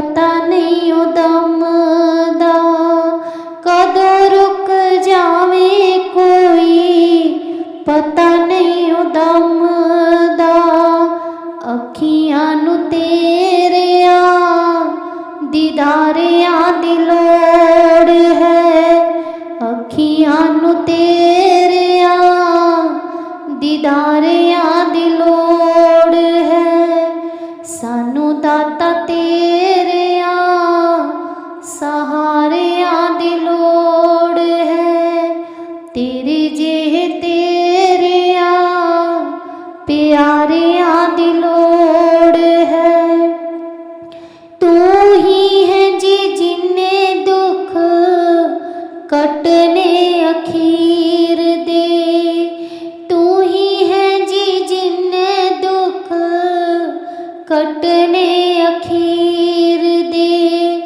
ਪਤਾ ਨਹੀਂ ਉਹ ਦਮ ਦਾ ਕਦੋਂ ਰੁਕ ਜਾਵੇ ਕੋਈ। ਪਤਾ ਨਹੀਂ ਉਹ ਦਮ ਦਾ ਅੱਖੀਆਂ ਨੂੰ ਤੇਰਿਆ, ਦੀਦਾਰਿਆਂ ਦੀ ਲੋੜ ਹੈ। ਅੱਖੀਆਂ ਨੂੰ ਤੇਰਿਆ, ਦੀਦਾਰਿਆਂ ਦੀ ਲੋੜ ਹੈ। ਸਾਨੂੰ ਦਾਤਾ ਪਿਆਰਿਆਂ ਲੋੜ ਹੈ। ਤੂੰ ਹੀ ਹੈ ਜੀ ਜਿੰਨੇ ਦੁੱਖ ਕਟਨੇ ਅਖੀਰ ਦੇ। ਤੂੰ ਹੀ ਹੈ ਜੀ ਜਿੰਨੇ ਦੁੱਖ ਕਟਨੇ ਅਖੀਰ ਦੇ।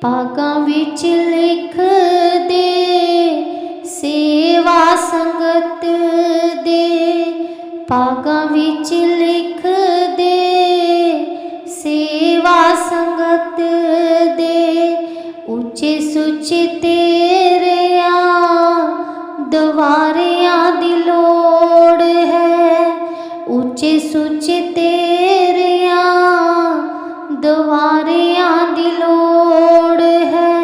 ਪਾਗਾਂ ਵਿੱਚ ਲਿਖ ਪਾਗਾਂ ਵਿੱਚ ਲਿਖ ਦੇ, ਸੇਵਾ ਸੰਗਤ ਦੇ, ਉੱਚੇ ਸੁੱਚੇ ਤੇਰਿਆ, ਦਵਾਰਿਆਂ ਦੀ ਲੋੜ ਹੈ। ਉੱਚੇ ਸੁੱਚੇ ਤੇਰਿਆ, ਦਵਾਰਿਆਂ ਦੀ ਲੋੜ ਹੈ।